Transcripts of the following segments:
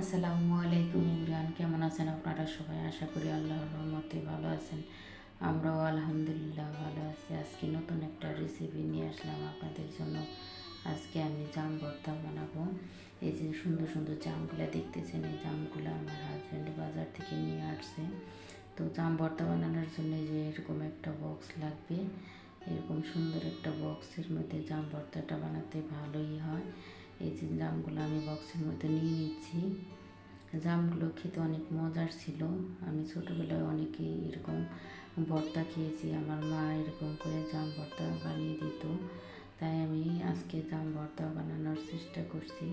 আসসালামু আলাইকুম ইমরান, কেমন আছেন আপনারা সবাই? আশা করি আল্লাহর রহমতে ভালো আছেন। আমরাও আলহামদুলিল্লাহ ভালো আছি। আজকে নতুন একটা রেসিপি নিয়ে আসলাম আপনাদের জন্য। আজকে আমি জাম ভর্তা বানাবো। এই যে সুন্দর সুন্দর জামগুলো দেখতেছেন, এই জামগুলো আমার হাজব্যান্ড বাজার থেকে নিয়ে আসছে। তো জাম ভর্তা বানানোর জন্য যে এরকম একটা বক্স লাগবে। এরকম সুন্দর একটা বক্সের মধ্যে জাম ভর্তাটা বানাতে ভালোই হয়। এই যে জামগুলো আমি বক্সের মধ্যে নিয়ে নিচ্ছি। জামগুলো খেতে অনেক মজার ছিল। আমি ছোটোবেলায় অনেকে এরকম ভর্তা খেয়েছি। আমার মা এরকম করে জাম ভর্তা বানিয়ে দিত। তাই আমি আজকে জাম ভর্তা বানানোর চেষ্টা করছি।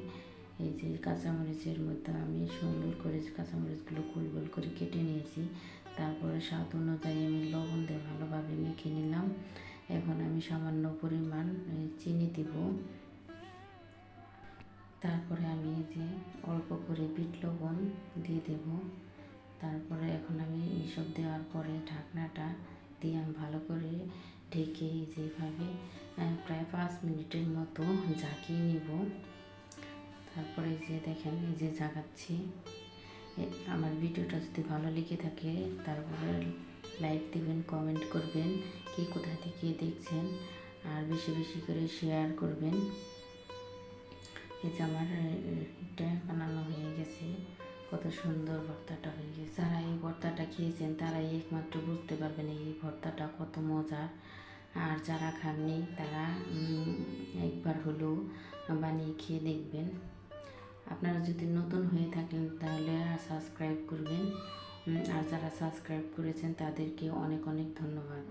এই যে কাঁচামরিচের মধ্যে আমি সুন্দর করে কাঁচামরিচগুলো গোল গোল করে কেটে নিয়েছি। তারপরে স্বাদ অনুযায়ী আমি লবণ দিয়ে ভালোভাবে মেখে নিলাম। এখন আমি সামান্য পরিমাণ চিনি দিব। তারপরে আমি এই যে অল্প করে বিট লবণ দিয়ে দেব। তারপরে এখন আমি এইসব দেওয়ার পরে ঢাকনাটা দিয়ে আমি ভালো করে ঢেকে যেভাবে প্রায় পাঁচ মিনিটের মতো ঝাঁকিয়ে নিব। তারপরে যে দেখেন, এই যে জাগাচ্ছি আমার ভিডিওটা যদি ভালো লেগে থাকে তারপরে লাইক দিবেন, কমেন্ট করবেন, কে কোথা থেকে দেখছেন, আর বেশি বেশি করে শেয়ার করবেন। এই যে আমার বানানো হয়ে গেছে, কত সুন্দর ভর্তাটা হয়ে গেছে। যারা এই ভর্তাটা খেয়েছেন, তারাই একমাত্র বুঝতে পারবেন এই ভর্তাটা কত মজার। আর যারা খাননি, তারা একবার হলেও বানিয়ে খেয়ে দেখবেন। আপনারা যদি নতুন হয়ে থাকেন, তাহলে সাবস্ক্রাইব করবেন। আর যারা সাবস্ক্রাইব করেছেন, তাদেরকে অনেক অনেক ধন্যবাদ।